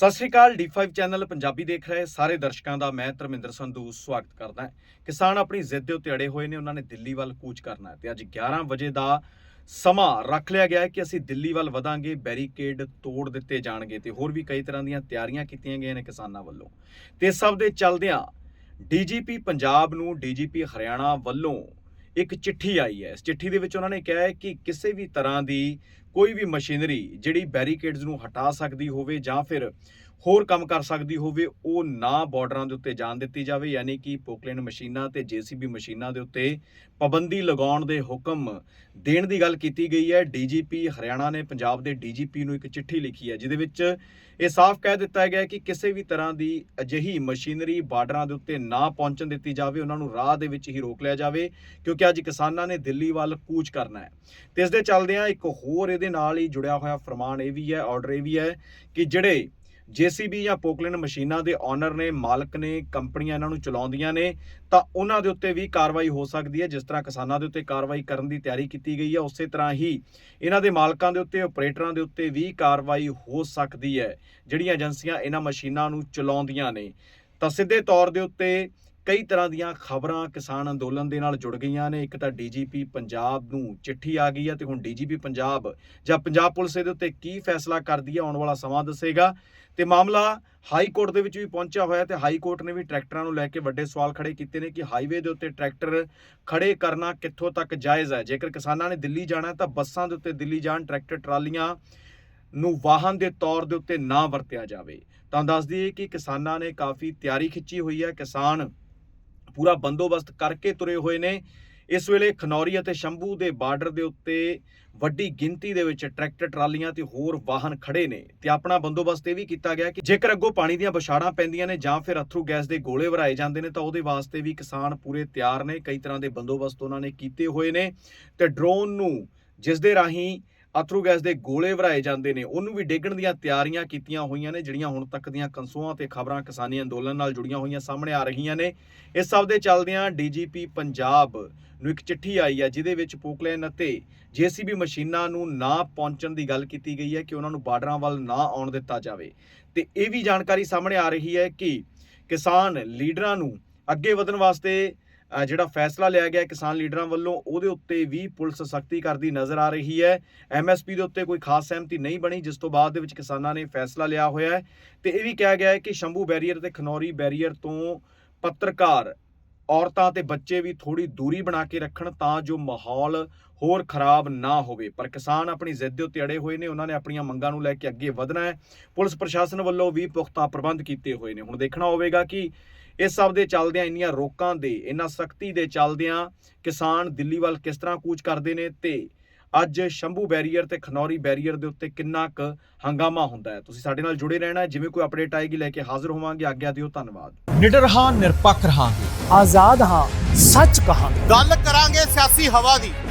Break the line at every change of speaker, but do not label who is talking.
ਸਤਿ ਸ਼੍ਰੀ ਅਕਾਲ D5 channel Punjabi ਦੇਖ ਰਹੇ ਸਾਰੇ ਦਰਸ਼ਕਾਂ ਦਾ ਮੈਂ ਧਰਮਿੰਦਰ ਸੰਧੂ ਸਵਾਗਤ ਕਰਦਾ ਹਾਂ। ਕਿਸਾਨ ਆਪਣੀ ਜ਼ਿੱਦ ਦੇ ਉੱਤੇ ਅੜੇ ਹੋਏ ਨੇ, ਉਹਨਾਂ ਨੇ ਦਿੱਲੀ ਵੱਲ ਕੂਚ ਕਰਨਾ ਹੈ ਤੇ ਅੱਜ 11 ਵਜੇ ਦਾ ਸਮਾਂ ਰੱਖ ਲਿਆ ਗਿਆ ਹੈ ਕਿ ਅਸੀਂ ਦਿੱਲੀ ਵੱਲ ਵਧਾਂਗੇ, ਬੈਰੀਕੇਡ ਤੋੜ ਦਿੱਤੇ ਜਾਣਗੇ ਤੇ ਹੋਰ ਵੀ ਕਈ ਤਰ੍ਹਾਂ ਦੀਆਂ ਤਿਆਰੀਆਂ ਕੀਤੀਆਂ ਗਈਆਂ ਨੇ ਕਿਸਾਨਾਂ ਵੱਲੋਂ। ਤੇ ਇਸ ਸਭ ਦੇ ਚੱਲਦਿਆਂ ਡੀਜੀਪੀ ਪੰਜਾਬ ਨੂੰ, ਡੀਜੀਪੀ ਹਰਿਆਣਾ ਵੱਲੋਂ ਇੱਕ ਚਿੱਠੀ ਆਈ ਹੈ। ਇਸ ਚਿੱਠੀ ਦੇ ਵਿੱਚ ਉਹਨਾਂ ਨੇ ਕਿਹਾ ਹੈ ਕਿ ਕਿਸੇ ਵੀ ਤਰ੍ਹਾਂ ਦੀ ਕੋਈ ਵੀ ਮਸ਼ੀਨਰੀ ਜਿਹੜੀ ਬੈਰੀਕੇਡਸ ਨੂੰ ਹਟਾ ਸਕਦੀ ਹੋਵੇ ਜਾਂ ਫਿਰ ਹੋਰ ਕੰਮ ਕਰ ਸਕਦੀ ਹੋਵੇ, ਉਹ ਨਾ ਬਾਰਡਰਾਂ ਦੇ ਉੱਤੇ ਜਾਣ ਦਿੱਤੀ ਜਾਵੇ, ਯਾਨੀ ਕਿ ਪੋਕਲੇਨ ਮਸ਼ੀਨਾਂ ਤੇ ਜੀਸੀਬੀ ਮਸ਼ੀਨਾਂ ਦੇ ਉੱਤੇ ਪਾਬੰਦੀ ਲਗਾਉਣ ਦੇ ਹੁਕਮ ਦੇਣ ਦੀ ਗੱਲ ਕੀਤੀ ਗਈ ਹੈ। ਡੀਜੀਪੀ ਹਰਿਆਣਾ ਨੇ ਪੰਜਾਬ ਦੇ ਡੀਜੀਪੀ ਨੂੰ ਇੱਕ ਚਿੱਠੀ ਲਿਖੀ ਹੈ, ਜਿਹਦੇ ਵਿੱਚ ਇਹ ਸਾਫ਼ ਕਹਿ ਦਿੱਤਾ ਗਿਆ ਹੈ ਕਿ ਕਿਸੇ ਵੀ ਤਰ੍ਹਾਂ ਦੀ ਅਜਿਹੀ ਮਸ਼ੀਨਰੀ ਬਾਰਡਰਾਂ ਦੇ ਉੱਤੇ ਨਾ ਪਹੁੰਚਣ ਦਿੱਤੀ ਜਾਵੇ, ਉਹਨਾਂ ਨੂੰ ਰਾਹ ਦੇ ਵਿੱਚ ਹੀ ਰੋਕ ਲਿਆ ਜਾਵੇ, ਕਿਉਂਕਿ ਅੱਜ ਕਿਸਾਨਾਂ ਨੇ ਦਿੱਲੀ ਵੱਲ ਕੂਚ ਕਰਨਾ ਹੈ। ਤੇ ਇਸ ਦੇ ਚੱਲਦਿਆਂ ਇੱਕ ਹੋਰ ਇਹਦੇ ਨਾਲ ਹੀ ਜੁੜਿਆ ਹੋਇਆ ਫਰਮਾਨ ਇਹ ਵੀ ਹੈ ਆਰਡਰ ਇਹ ਵੀ ਹੈ ਕਿ ਜਿਹੜੇ ਜੀਸੀਬੀ ਜਾਂ ਪੋਕਲੈਂਡ ਮਸ਼ੀਨਾਂ ਦੇ ਓਨਰ ਨੇ, ਮਾਲਕ ਨੇ, ਕੰਪਨੀਆਂ ਇਹਨਾਂ ਨੂੰ ਚਲਾਉਂਦੀਆਂ ਨੇ, ਤਾਂ ਉਹਨਾਂ ਦੇ ਉੱਤੇ ਵੀ ਕਾਰਵਾਈ ਹੋ ਸਕਦੀ ਹੈ। ਜਿਸ ਤਰ੍ਹਾਂ ਕਿਸਾਨਾਂ ਦੇ ਉੱਤੇ ਕਾਰਵਾਈ ਕਰਨ ਦੀ ਤਿਆਰੀ ਕੀਤੀ ਗਈ ਹੈ, ਉਸੇ ਤਰ੍ਹਾਂ ਹੀ ਇਹਨਾਂ ਦੇ ਮਾਲਕਾਂ ਦੇ ਉੱਤੇ, ਆਪਰੇਟਰਾਂ ਦੇ ਉੱਤੇ ਵੀ ਕਾਰਵਾਈ ਹੋ ਸਕਦੀ ਹੈ। ਜਿਹੜੀਆਂ ਏਜੰਸੀਆਂ ਇਹਨਾਂ ਮਸ਼ੀਨਾਂ ਨੂੰ ਚਲਾਉਂਦੀਆਂ ਨੇ, ਤਾਂ ਸਿੱਧੇ ਤੌਰ ਦੇ ਉੱਤੇ ਕਈ ਤਰ੍ਹਾਂ ਦੀਆਂ ਖਬਰਾਂ ਕਿਸਾਨ ਅੰਦੋਲਨ ਦੇ ਨਾਲ ਜੁੜ ਗਈਆਂ ਨੇ। ਇੱਕ ਤਾਂ ਡੀਜੀਪੀ ਪੰਜਾਬ ਨੂੰ ਚਿੱਠੀ ਆ ਗਈ ਹੈ ਤੇ ਹੁਣ ਡੀਜੀਪੀ ਪੰਜਾਬ ਜਾਂ ਪੰਜਾਬ ਪੁਲਿਸ ਇਹਦੇ ਉੱਤੇ ਕੀ ਫੈਸਲਾ ਕਰਦੀ ਹੈ ਆਉਣ ਵਾਲਾ ਸਮਾਂ ਦੱਸੇਗਾ। ਤੇ ਮਾਮਲਾ ਹਾਈ ਕੋਰਟ ਦੇ ਵਿੱਚ ਵੀ ਪਹੁੰਚਿਆ ਹੋਇਆ ਤੇ ਹਾਈ ਕੋਰਟ ਨੇ ਵੀ ਟਰੈਕਟਰਾਂ ਨੂੰ ਲੈ ਕੇ ਵੱਡੇ ਸਵਾਲ ਖੜੇ ਕੀਤੇ ਨੇ ਕਿ ਹਾਈਵੇ ਦੇ ਉੱਤੇ ਟਰੈਕਟਰ ਖੜੇ ਕਰਨਾ ਕਿੱਥੋਂ ਤੱਕ ਜਾਇਜ਼ ਹੈ। ਜੇਕਰ ਕਿਸਾਨਾਂ ਨੇ ਦਿੱਲੀ ਜਾਣਾ ਤਾਂ ਬੱਸਾਂ ਦੇ ਉੱਤੇ ਦਿੱਲੀ ਜਾਣ, ਟਰੈਕਟਰ, ਟਰਾਲੀਆਂ ਨੂੰ ਵਾਹਨ ਦੇ ਤੌਰ ਦੇ ਉੱਤੇ ਨਾ ਵਰਤਿਆ ਜਾਵੇ। ਤਾਂ ਦੱਸ ਦਈਏ ਕਿ ਕਿਸਾਨਾਂ ਨੇ ਕਾਫੀ ਤਿਆਰੀ ਖਿੱਚੀ ਹੋਈ ਹੈ। ਕਿਸਾਨ ਪੂਰਾ ਬੰਦੋਬਸਤ ਕਰਕੇ ਤੁਰੇ ਹੋਏ ਨੇ। ਇਸ ਵੇਲੇ ਖਨੌਰੀ ਅਤੇ ਸ਼ੰਭੂ ਦੇ ਬਾਰਡਰ ਦੇ ਉੱਤੇ ਵੱਡੀ ਗਿਣਤੀ ਦੇ ਵਿੱਚ ਟਰੈਕਟਰ, ਟਰਾਲੀਆਂ ਤੇ ਹੋਰ ਵਾਹਨ ਖੜੇ ਨੇ ਤੇ ਆਪਣਾ ਬੰਦੋਬਸਤ ਇਹ ਵੀ ਕੀਤਾ ਗਿਆ ਕਿ ਜੇਕਰ ਅੱਗੋਂ ਪਾਣੀ ਦੀਆਂ ਬਛਾੜਾਂ ਪੈਂਦੀਆਂ ਨੇ ਜਾਂ ਫਿਰ ਅਥਰੂ ਗੈਸ ਦੇ ਗੋਲੇ ਵਰਾਏ ਜਾਂਦੇ ਨੇ ਤਾਂ ਉਹਦੇ ਵਾਸਤੇ ਵੀ ਕਿਸਾਨ ਪੂਰੇ ਤਿਆਰ ਨੇ। ਕਈ ਤਰ੍ਹਾਂ ਦੇ ਬੰਦੋਬਸਤ ਉਹਨਾਂ ਨੇ ਕੀਤੇ ਹੋਏ ਨੇ ਤੇ ਡਰੋਨ ਨੂੰ ਜਿਸ ਦੇ ਰਾਹੀਂ ਅਥਰੂ ਗੈਸ ਦੇ ਗੋਲੇ ਵਰਾਏ ਜਾਂਦੇ ਨੇ, ਉਹਨੂੰ ਵੀ ਡੇਗਣ ਦੀਆਂ ਤਿਆਰੀਆਂ ਕੀਤੀਆਂ ਹੋਈਆਂ ਨੇ, ਜਿਹੜੀਆਂ ਹੁਣ ਤੱਕ ਦੀਆਂ ਕੰਸੂਆਂ ਤੇ ਖਬਰਾਂ ਕਿਸਾਨੀ ਅੰਦੋਲਨ ਨਾਲ ਜੁੜੀਆਂ ਹੋਈਆਂ ਸਾਹਮਣੇ ਆ ਰਹੀਆਂ ਨੇ। ਇਸ ਸਭ ਦੇ ਚੱਲਦਿਆਂ ਡੀਜੀਪੀ ਪੰਜਾਬ ਨੂੰ ਇੱਕ ਚਿੱਠੀ ਆਈ ਹੈ, ਜਿਹਦੇ ਵਿੱਚ ਪੋਕਲੈਨ ਅਤੇ ਜੀਸੀਬੀ ਮਸ਼ੀਨਾਂ ਨੂੰ ਨਾ ਪਹੁੰਚਣ ਦੀ ਗੱਲ ਕੀਤੀ ਗਈ ਹੈ ਕਿ ਉਹਨਾਂ ਨੂੰ ਬਾਰਡਰਾਂ ਵੱਲ ਨਾ ਆਉਣ ਦਿੱਤਾ ਜਾਵੇ। ਤੇ ਇਹ ਵੀ ਜਾਣਕਾਰੀ ਸਾਹਮਣੇ ਆ ਰਹੀ ਹੈ ਕਿ ਕਿਸਾਨ ਲੀਡਰਾਂ ਨੂੰ ਅੱਗੇ ਵਧਣ ਵਾਸਤੇ ਜਿਹੜਾ ਫੈਸਲਾ ਲਿਆ ਗਿਆ ਕਿਸਾਨ ਲੀਡਰਾਂ ਵੱਲੋਂ, ਉਹਦੇ ਉੱਤੇ ਵੀ ਪੁਲਿਸ ਸਖਤੀ ਕਰਦੀ ਨਜ਼ਰ ਆ ਰਹੀ ਹੈ। ਐਮਐਸਪੀ ਦੇ ਉੱਤੇ ਕੋਈ ਖਾਸ ਸਹਿਮਤੀ ਨਹੀਂ ਬਣੀ, ਜਿਸ ਤੋਂ ਬਾਅਦ ਦੇ ਵਿੱਚ ਕਿਸਾਨਾਂ ਨੇ ਫੈਸਲਾ ਲਿਆ ਹੋਇਆ ਹੈ। ਤੇ ਇਹ ਵੀ ਕਿਹਾ ਗਿਆ ਹੈ ਕਿ ਸ਼ੰਭੂ ਬੈਰੀਅਰ ਤੇ ਖਨੌਰੀ ਬੈਰੀਅਰ ਤੋਂ ਪੱਤਰਕਾਰ ਔਰਤਾਂ ਤੇ ਬੱਚੇ ਵੀ ਥੋੜੀ ਦੂਰੀ ਬਣਾ ਕੇ ਰੱਖਣ ਤਾਂ ਜੋ ਮਾਹੌਲ ਹੋਰ ਖਰਾਬ ਨਾ ਹੋਵੇ। ਪਰ ਕਿਸਾਨ ਆਪਣੀ ਜ਼ਿੱਦ ਦੇ ਉੱਤੇ ਅੜੇ ਹੋਏ ਨੇ, ਉਹਨਾਂ ਨੇ ਆਪਣੀਆਂ ਮੰਗਾਂ ਨੂੰ ਲੈ ਕੇ ਅੱਗੇ ਵਧਣਾ ਹੈ। ਪੁਲਿਸ ਪ੍ਰਸ਼ਾਸਨ ਵੱਲੋਂ ਵੀ ਪੁਖਤਾ ਪ੍ਰਬੰਧ ਕੀਤੇ ਹੋਏ ਨੇ। ਹੁਣ ਦੇਖਣਾ ਹੋਵੇਗਾ ਕਿ ਇਸ ਸਭ ਦੇ ਚੱਲਦਿਆਂ ਇੰਨੀਆਂ ਰੋਕਾਂ ਦੇ ਇਹਨਾਂ ਸਖਤੀ ਦੇ ਚੱਲਦਿਆਂ ਕਿਸਾਨ ਦਿੱਲੀ ਵੱਲ ਕਿਸ ਤਰ੍ਹਾਂ ਕੂਚ ਕਰਦੇ ਨੇ ਤੇ ਅੱਜ ਸ਼ੰਭੂ ਬੈਰੀਅਰ ਤੇ ਖਨੌਰੀ ਬੈਰੀਅਰ ਦੇ ਉੱਤੇ ਕਿੰਨਾ ਕੁ ਹੰਗਾਮਾ ਹੁੰਦਾ ਹੈ? ਤੁਸੀਂ ਸਾਡੇ ਨਾਲ ਜੁੜੇ ਰਹਿਣਾ ਹੈ ਜਿਵੇਂ ਕੋਈ ਅਪਡੇਟ ਆਏਗੀ ਲੈ ਕੇ ਹਾਜ਼ਰ ਹੋਵਾਂਗੇ। ਆਗਿਆ ਦਿਓ ਧੰਨਵਾਦ।
ਨਿਡਰ ਹਾਂ ਨਿਰਪੱਖ ਰਹਾਂਗੇ।
ਆਜ਼ਾਦ ਹਾਂ ਸੱਚ ਕਹਾਂਗੇ।
ਗੱਲ ਕਰਾਂਗੇ ਸਿਆਸੀ ਹਵਾ ਦੀ।